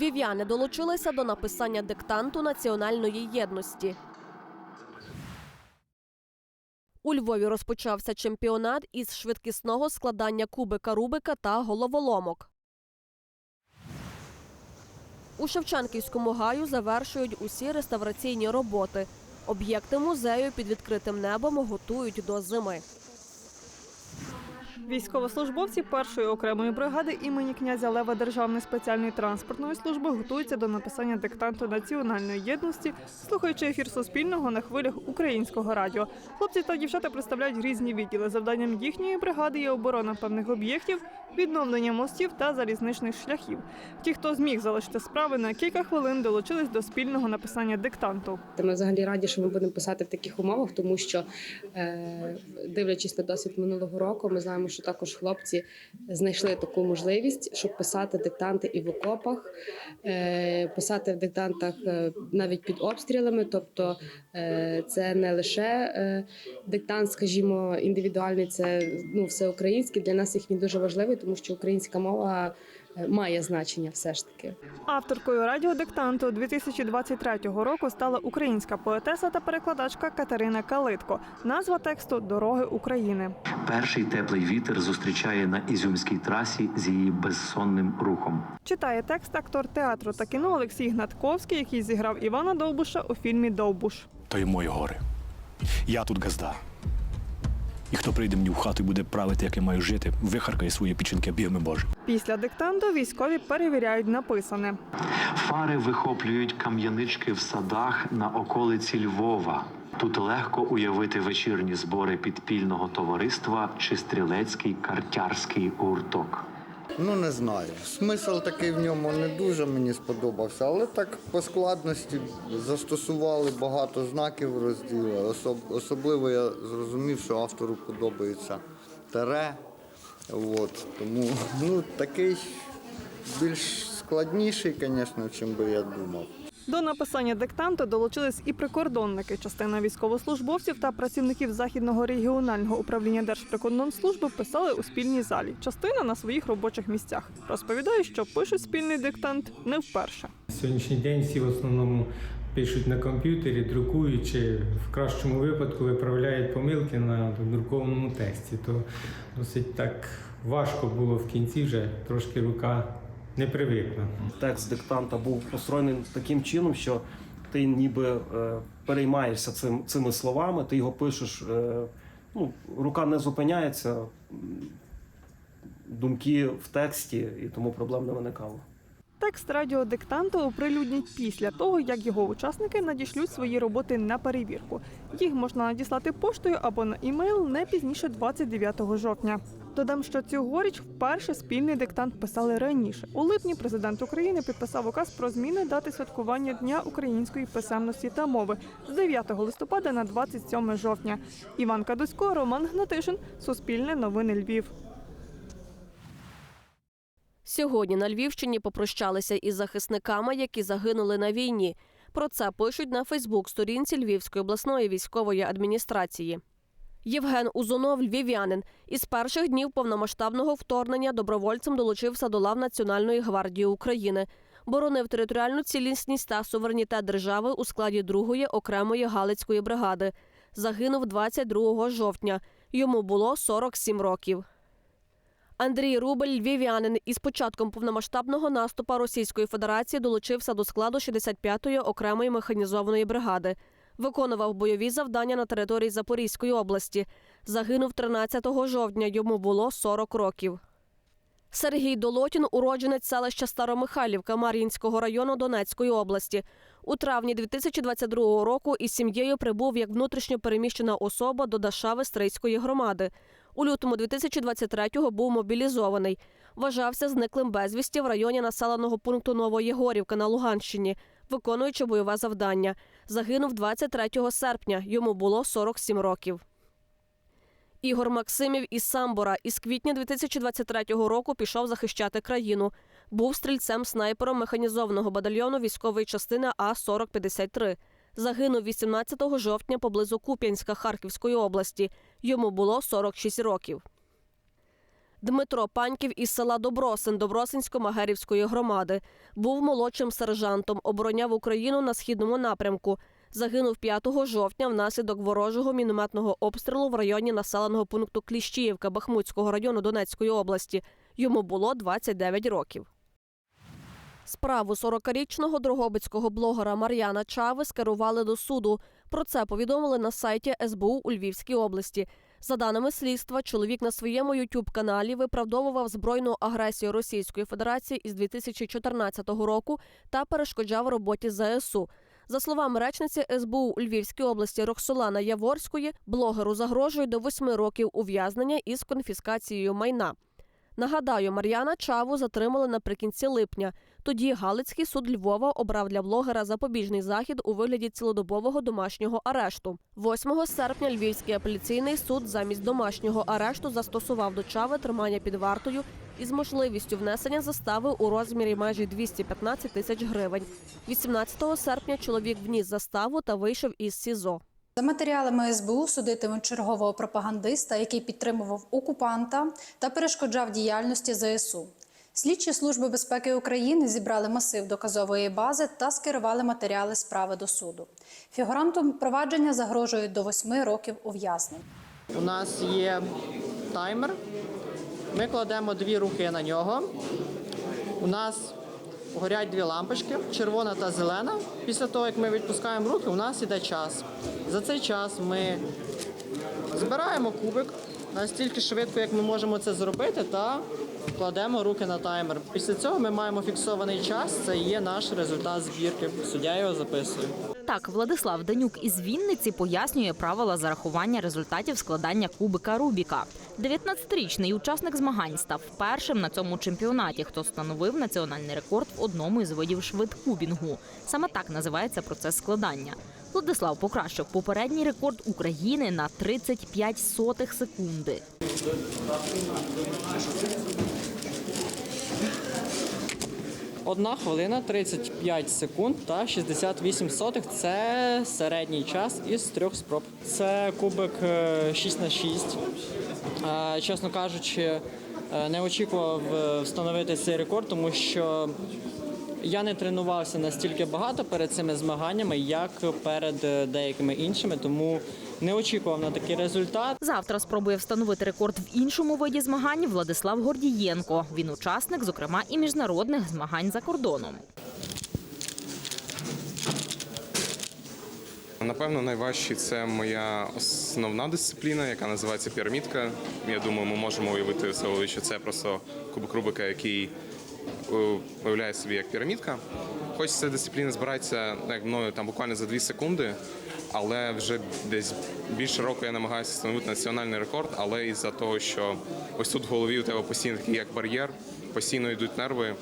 Львів'яни долучилися до написання диктанту національної єдності. У Львові розпочався чемпіонат із швидкісного складання кубика Рубика та головоломок. У Шевченківському гаю завершують усі реставраційні роботи. Об'єкти музею під відкритим небом готують до зими. Військовослужбовці першої окремої бригади імені князя Лева Державної спеціальної транспортної служби готуються до написання диктанту національної єдності, слухаючи ефір Суспільного на хвилях українського радіо. Хлопці та дівчата представляють різні відділи. Завданням їхньої бригади є оборона певних об'єктів, відновлення мостів та залізничних шляхів. Ті, хто зміг залишити справи на кілька хвилин, долучились до спільного написання диктанту. Та Ми взагалі раді, що ми будемо писати в таких умовах, тому що, е, дивлячись на досвід минулого року, ми знаємо, що також хлопці знайшли таку можливість, щоб писати диктанти і в окопах, е, писати в диктантах е, навіть під обстрілами. Тобто це не лише диктант, скажімо, індивідуальний, це ну, всеукраїнський. Для нас їх він дуже важливий, тому що українська мова е, має значення все ж таки. Авторкою радіодиктанту 2023 року стала українська поетеса та перекладачка Катерина Калитко. Назва тексту Дороги України. Перший теплий вітер зустрічає на ізюмській трасі з її безсонним рухом. Читає текст актор театру та кіно Олексій Гнатковський, який зіграв Івана Довбуша у фільмі Довбуш. то й мої гори. Я тут газда. І хто прийде мені в хату і буде правити, як я маю жити, вихаркає свої печінки бігми Боже. Після диктанту військові перевіряють написане. Фари вихоплюють кам'янички в садах на околиці Львова. Тут легко уявити вечірні збори підпільного товариства чи стрілецький картярський гурток. Ну не знаю. Смисл такий в ньому не дуже мені сподобався, але так по складності застосували багато знаків розділу. Особ- особливо я зрозумів, що автору подобається тере. От, тому ну, такий більш складніший, звісно, чим би я думав. До написання диктанту долучились і прикордонники. Частина військовослужбовців та працівників західного регіонального управління Держприкордонслужби писали у спільній залі. Частина на своїх робочих місцях. Розповідає, що пишуть спільний диктант не вперше. Сьогоднішній день всі в основному пишуть на комп'ютері, друкують чи в кращому випадку виправляють помилки на друкованому тексті. То досить так важко було в кінці вже трошки рука не привикла. текст диктанта був построєний таким чином, що ти ніби е, переймаєшся цим, цими словами, ти його пишеш, е, ну, рука не зупиняється, думки в тексті, і тому проблем не виникало. Текст радіодиктанту оприлюднять після того, як його учасники надішлють свої роботи на перевірку. Їх можна надіслати поштою або на імейл не пізніше 29 жовтня. Додам, що цьогоріч вперше спільний диктант писали раніше. У липні президент України підписав указ про зміни дати святкування Дня української писемності та мови з 9 листопада на 27 жовтня. Іван Кадусько, Роман Гнатишин, Суспільне новини Львів. Сьогодні на Львівщині попрощалися із захисниками, які загинули на війні. Про це пишуть на Фейсбук-сторінці Львівської обласної військової адміністрації. Євген Узунов, львів'янин, із перших днів повномасштабного вторгнення добровольцем долучився до лав Національної гвардії України. Боронив територіальну цілісність та суверенітет держави у складі другої окремої галицької бригади. Загинув 22 жовтня. Йому було 47 років. Андрій Рубель, львів'янин, із початком повномасштабного наступу Російської Федерації долучився до складу 65-ї окремої механізованої бригади. Виконував бойові завдання на території Запорізької області. Загинув 13 жовтня. Йому було 40 років. Сергій Долотін, уродженець селища Старомихайлівка Мар'їнського району Донецької області. У травні 2022 року із сім'єю прибув як внутрішньо переміщена особа до Дашави Стрийської громади. У лютому 2023-го був мобілізований. Вважався зниклим безвісті в районі населеного пункту Новоєгорівка на Луганщині, виконуючи бойове завдання. Загинув 23 серпня. Йому було 47 років. Ігор Максимів із Самбора із квітня 2023 року пішов захищати країну. Був стрільцем-снайпером механізованого батальйону військової частини А-4053. Загинув 18 жовтня поблизу Куп'янська Харківської області. Йому було 46 років. Дмитро Паньків із села Добросин Добросинсько-Магерівської громади був молодшим сержантом, обороняв Україну на східному напрямку. Загинув 5 жовтня внаслідок ворожого мінометного обстрілу в районі населеного пункту Кліщіївка Бахмутського району Донецької області. Йому було 29 років. Справу 40-річного дрогобицького блогера Мар'яна Чави скерували до суду. Про це повідомили на сайті СБУ у Львівській області. За даними слідства, чоловік на своєму ютуб-каналі виправдовував збройну агресію Російської Федерації із 2014 року та перешкоджав роботі ЗСУ. За словами речниці СБУ у Львівській області Роксолана Яворської, блогеру загрожує до восьми років ув'язнення із конфіскацією майна. Нагадаю, Мар'яна Чаву затримали наприкінці липня. Тоді Галицький суд Львова обрав для блогера запобіжний захід у вигляді цілодобового домашнього арешту. 8 серпня Львівський апеляційний суд замість домашнього арешту застосував до Чави тримання під вартою із можливістю внесення застави у розмірі майже 215 тисяч гривень. 18 серпня чоловік вніс заставу та вийшов із СІЗО. За матеріалами СБУ судитимуть чергового пропагандиста, який підтримував окупанта та перешкоджав діяльності ЗСУ. Слідчі служби безпеки України зібрали масив доказової бази та скерували матеріали справи до суду. Фігурантам провадження загрожують до восьми років ув'язнення. У нас є таймер. Ми кладемо дві руки на нього. У нас горять дві лампочки, червона та зелена. Після того, як ми відпускаємо руки, у нас іде час. За цей час ми збираємо кубик настільки швидко, як ми можемо це зробити, та кладемо руки на таймер. Після цього ми маємо фіксований час. Це є наш результат збірки. Суддя його записує. Так, Владислав Данюк із Вінниці пояснює правила зарахування результатів складання кубика Рубіка. 19-річний учасник змагань став першим на цьому чемпіонаті, хто встановив національний рекорд в одному із видів швидкубінгу. Саме так називається процес складання. Владислав покращив попередній рекорд України на 35 сотих секунди. Одна хвилина 35 секунд та 68 сотих це середній час із трьох спроб. Це кубик е, 6 на 6. Е, Чесно кажучи, е, не очікував е, встановити цей рекорд, тому що я не тренувався настільки багато перед цими змаганнями, як перед е, деякими іншими, тому не очікував на такий результат. Завтра спробує встановити рекорд в іншому виді змагань Владислав Гордієнко. Він учасник, зокрема, і міжнародних змагань за кордоном. Напевно, найважче це моя основна дисципліна, яка називається пірамідка. Я думаю, ми можемо уявити собі, що це просто кубик Рубика, який е, уявляє собі як пірамідка. Хоч ця дисципліна збирається як мною там буквально за 2 секунди, але вже десь більше року я намагаюся встановити національний рекорд, але із-за того, що ось тут в голові у тебе постійно такий як бар'єр, постійно йдуть нерви.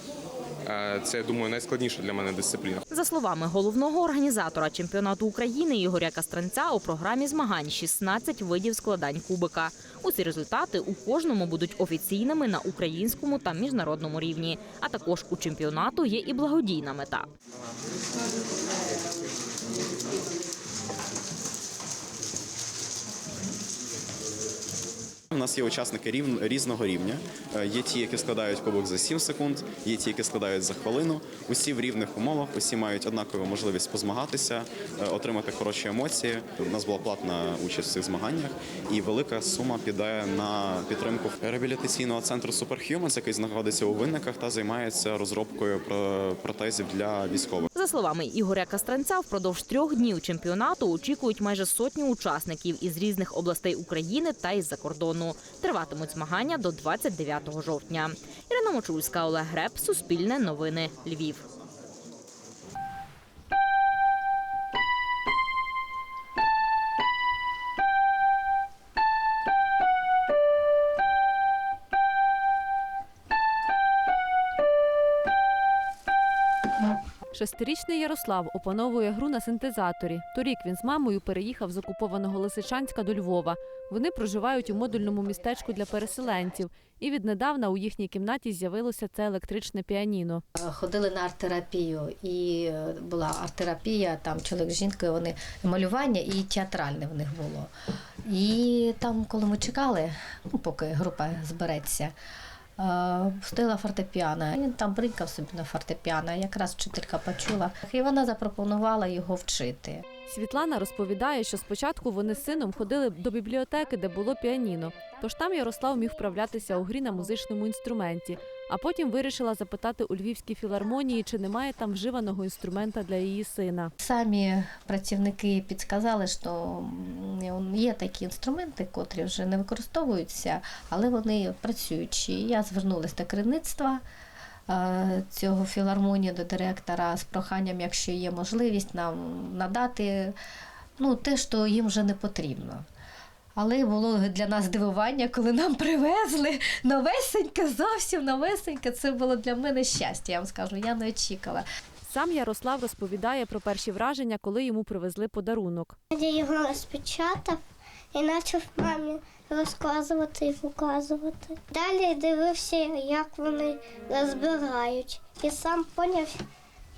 е, Це я думаю найскладніша для мене дисципліна. За словами головного організатора чемпіонату України Ігоря Кастренця, у програмі змагань 16 видів складань кубика. Усі результати у кожному будуть офіційними на українському та міжнародному рівні. А також у чемпіонату є і благодійна мета. У нас є учасники рів... різного рівня. Е, Є ті, які складають кубок за 7 секунд, є ті, які складають за хвилину. Усі в рівних умовах, усі мають однакову можливість позмагатися, е, отримати хороші емоції. У нас була платна участь в цих змаганнях, і велика сума піде на підтримку реабілітаційного центру Superhumans, який знаходиться у винниках та займається розробкою протезів для військових. За словами Ігоря Кастренця, впродовж трьох днів чемпіонату очікують майже сотню учасників із різних областей України та із-за кордону. Триватимуть змагання до 29 жовтня. Ірина Мочульська, Олег Греб, Суспільне новини, Львів. Шестирічний Ярослав опановує гру на синтезаторі. Торік він з мамою переїхав з окупованого Лисичанська до Львова. Вони проживають у модульному містечку для переселенців, і віднедавна у їхній кімнаті з'явилося це електричне піаніно. Ходили на арт-терапію, і е, була арт-терапія, там чоловік з жінкою, вони малювання і театральне в них було. І там, коли ми чекали, ну, поки група збереться, е, стояла фортепіано. Він там бринкав собі на фортепіано. Якраз вчителька почула, і вона запропонувала його вчити. Світлана розповідає, що спочатку вони з сином ходили до бібліотеки, де було піаніно. Тож там Ярослав міг вправлятися у грі на музичному інструменті. А потім вирішила запитати у Львівській філармонії, чи немає там вживаного інструмента для її сина. Самі працівники підсказали, що є такі інструменти, котрі вже не використовуються, але вони працюючі. Я звернулася до керівництва е, цього філармонії, до директора з проханням, якщо є можливість, нам надати ну, те, що їм вже не потрібно. Але було для нас здивування, коли нам привезли новесеньке, зовсім новесеньке. Це було для мене щастя. Я вам скажу, я не очікувала. Сам Ярослав розповідає про перші враження, коли йому привезли подарунок. Я його розпечатав і почав мамі розказувати і показувати. Далі дивився, як вони розбирають, і сам зрозумів,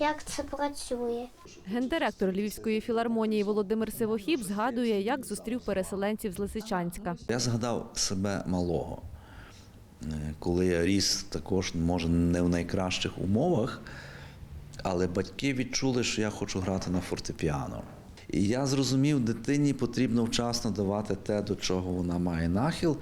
як це працює. Гендиректор Львівської філармонії Володимир Сивохіб згадує, як зустрів переселенців з Лисичанська. Я згадав себе малого, е, коли я ріс також, може, не в найкращих умовах, але батьки відчули, що я хочу грати на фортепіано. І я зрозумів, дитині потрібно вчасно давати те, до чого вона має нахил.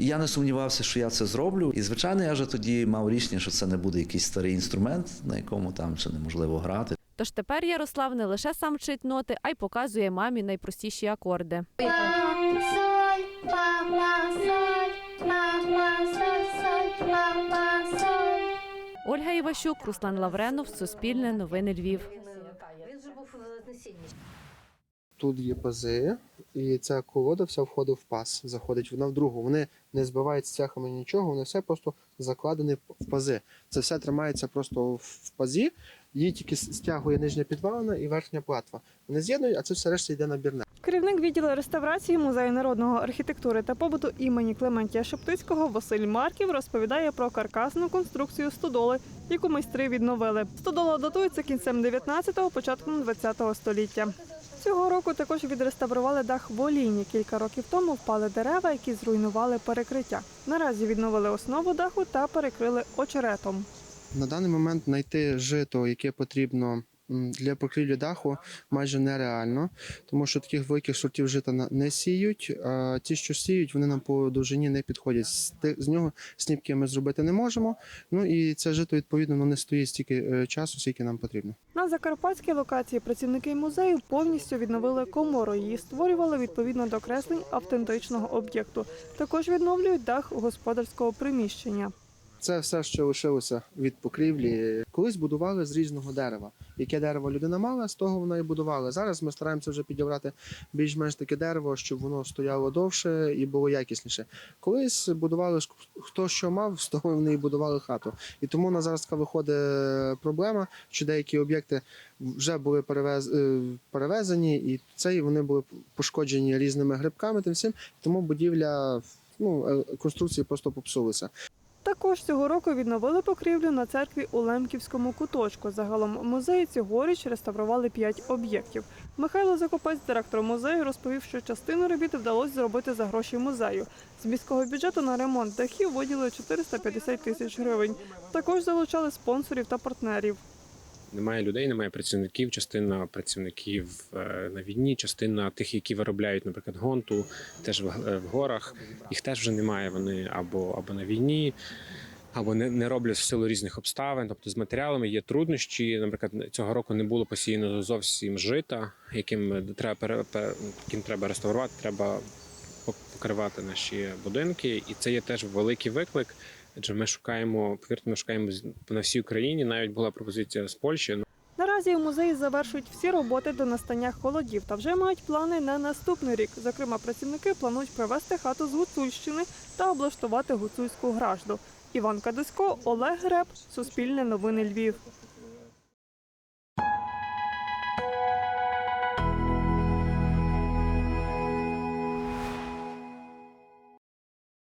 І я не сумнівався, що я це зроблю. І, звичайно, я вже тоді мав рішення, що це не буде якийсь старий інструмент, на якому там ще неможливо грати. Тож тепер Ярослав не лише сам вчить ноти, а й показує мамі найпростіші акорди. Ольга Іващук, Руслан Лавренов, Суспільне, Новини Львів. Він же був знесіння. Тут є пази, і ця колода вся входить в паз, заходить вона в другу. Вони не збивають з цехами нічого, вони все просто закладені в пази. Це все тримається просто в пазі, її тільки стягує нижня підвалина і верхня платва. Вони з'єднують, а це все решта йде набірне. Керівник відділу реставрації музею народного архітектури та побуту імені Клементія Шептицького Василь Марків розповідає про каркасну конструкцію стодоли, яку майстри відновили. Стодола датується кінцем 19-го, початком 20-го століття. Цього року також відреставрували дах в Оліні. Кілька років тому впали дерева, які зруйнували перекриття. Наразі відновили основу даху та перекрили очеретом. На даний момент знайти жито, яке потрібно для покрівлі даху, майже нереально, тому що таких великих сортів жита не сіють. А ті, що сіють, вони нам по довжині не підходять. З нього сніпки ми зробити не можемо. Ну і це жито відповідно воно не стоїть стільки е, часу, скільки нам потрібно. На закарпатській локації працівники музею повністю відновили комору. Її створювали відповідно до креслень автентичного об'єкту. Також відновлюють дах господарського приміщення. Це все, що лишилося від покрівлі. Колись будували з різного дерева. Яке дерево людина мала, з того вона і будувала. Зараз ми стараємося вже підібрати більш-менш таке дерево, щоб воно стояло довше і було якісніше. Колись будували хто що мав, з того вони і будували хату. І тому у нас зараз виходить проблема, що деякі об'єкти вже були перевез... е, перевезені, і це вони були пошкоджені різними грибками. Тим всім тому будівля ну е, конструкції просто попсулися. Також цього року відновили покрівлю на церкві у Лемківському куточку. Загалом музеї цьогоріч реставрували п'ять об'єктів. Михайло Закопець, директор музею, розповів, що частину робіт вдалося зробити за гроші музею. З міського бюджету на ремонт дахів виділили 450 тисяч гривень. Також залучали спонсорів та партнерів. Немає людей, немає працівників. Частина працівників е, на війні, частина тих, які виробляють, наприклад, гонту, теж в, е, в горах. Їх теж вже немає. Вони або або на війні, або не, не роблять в силу різних обставин. Тобто з матеріалами є труднощі. Наприклад, цього року не було посіяно зовсім жита, яким треба пере- пере- яким треба реставрувати, треба покривати наші будинки, і це є теж великий виклик. Адже ми шукаємо, повірте, ми шукаємо на всій Україні. Навіть була пропозиція з Польщі. Наразі у музеї завершують всі роботи до настання холодів та вже мають плани на наступний рік. Зокрема, працівники планують привезти хату з Гуцульщини та облаштувати гуцульську гражду. Іван Кадисько, Олег Греб, Суспільне новини Львів.